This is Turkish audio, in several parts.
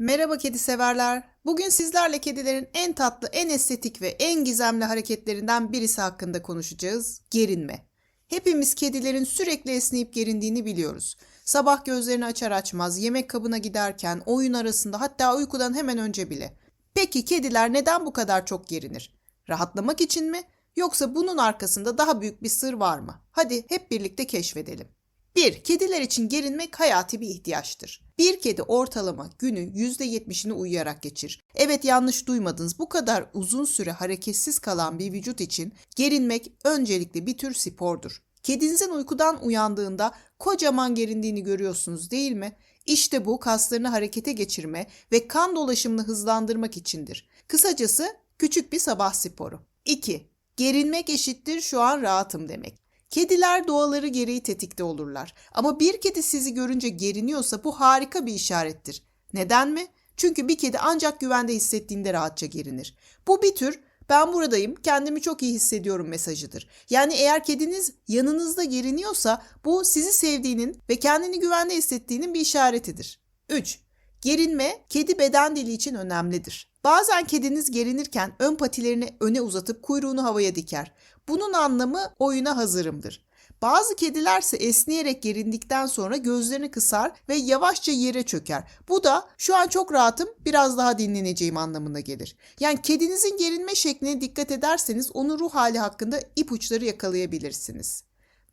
Merhaba kedi severler. Bugün sizlerle kedilerin en tatlı, en estetik ve en gizemli hareketlerinden birisi hakkında konuşacağız. Gerinme. Hepimiz kedilerin sürekli esneyip gerindiğini biliyoruz. Sabah gözlerini açar açmaz, yemek kabına giderken, oyun arasında hatta uykudan hemen önce bile. Peki kediler neden bu kadar çok gerinir? Rahatlamak için mi? Yoksa bunun arkasında daha büyük bir sır var mı? Hadi hep birlikte keşfedelim. 1. Kediler için gerinmek hayati bir ihtiyaçtır. Bir kedi ortalama günü %70'ini uyuyarak geçirir. Evet yanlış duymadınız. Bu kadar uzun süre hareketsiz kalan bir vücut için gerinmek öncelikle bir tür spordur. Kedinizin uykudan uyandığında kocaman gerindiğini görüyorsunuz değil mi? İşte bu kaslarını harekete geçirme ve kan dolaşımını hızlandırmak içindir. Kısacası küçük bir sabah sporu. 2. Gerinmek eşittir şu an rahatım demek. Kediler doğaları gereği tetikte olurlar. Ama bir kedi sizi görünce geriniyorsa bu harika bir işarettir. Neden mi? Çünkü bir kedi ancak güvende hissettiğinde rahatça gerinir. Bu bir tür ben buradayım, kendimi çok iyi hissediyorum mesajıdır. Yani eğer kediniz yanınızda geriniyorsa bu sizi sevdiğinin ve kendini güvende hissettiğinin bir işaretidir. 3. Gerinme kedi beden dili için önemlidir. Bazen kediniz gerinirken ön patilerini öne uzatıp kuyruğunu havaya diker. Bunun anlamı oyuna hazırımdır. Bazı kedilerse esneyerek gerindikten sonra gözlerini kısar ve yavaşça yere çöker. Bu da şu an çok rahatım, biraz daha dinleneceğim anlamına gelir. Yani kedinizin gerinme şekline dikkat ederseniz onun ruh hali hakkında ipuçları yakalayabilirsiniz.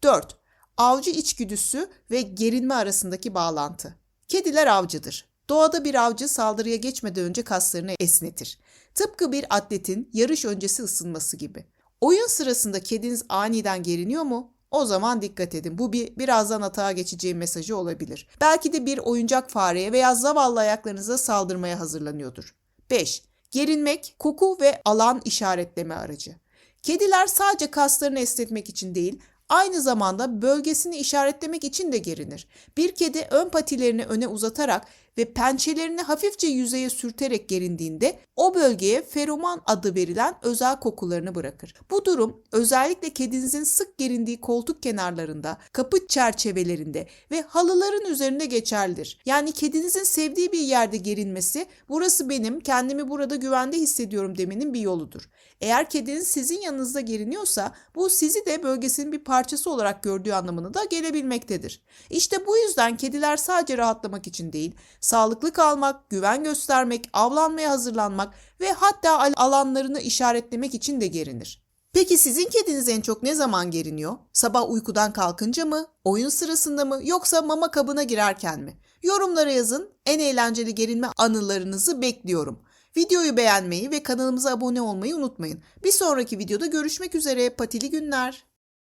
4. Avcı içgüdüsü ve gerinme arasındaki bağlantı. Kediler avcıdır. Doğada bir avcı saldırıya geçmeden önce kaslarını esnetir. Tıpkı bir atletin yarış öncesi ısınması gibi. Oyun sırasında kediniz aniden geriniyor mu? O zaman dikkat edin. Bu bir birazdan atağa geçeceğim mesajı olabilir. Belki de bir oyuncak fareye veya zavallı ayaklarınıza saldırmaya hazırlanıyordur. 5. Gerinmek, koku ve alan işaretleme aracı. Kediler sadece kaslarını esnetmek için değil, aynı zamanda bölgesini işaretlemek için de gerinir. Bir kedi ön patilerini öne uzatarak ve pençelerini hafifçe yüzeye sürterek gerindiğinde o bölgeye feromon adı verilen özel kokularını bırakır. Bu durum özellikle kedinizin sık gerindiği koltuk kenarlarında, kapı çerçevelerinde ve halıların üzerinde geçerlidir. Yani kedinizin sevdiği bir yerde gerinmesi burası benim, kendimi burada güvende hissediyorum demenin bir yoludur. Eğer kediniz sizin yanınızda geriniyorsa bu sizi de bölgesinin bir parçası olarak gördüğü anlamına da gelebilmektedir. İşte bu yüzden kediler sadece rahatlamak için değil, sağlıklı kalmak, güven göstermek, avlanmaya hazırlanmak ve hatta al- alanlarını işaretlemek için de gerinir. Peki sizin kediniz en çok ne zaman geriniyor? Sabah uykudan kalkınca mı, oyun sırasında mı yoksa mama kabına girerken mi? Yorumlara yazın. En eğlenceli gerinme anılarınızı bekliyorum. Videoyu beğenmeyi ve kanalımıza abone olmayı unutmayın. Bir sonraki videoda görüşmek üzere. Patili günler.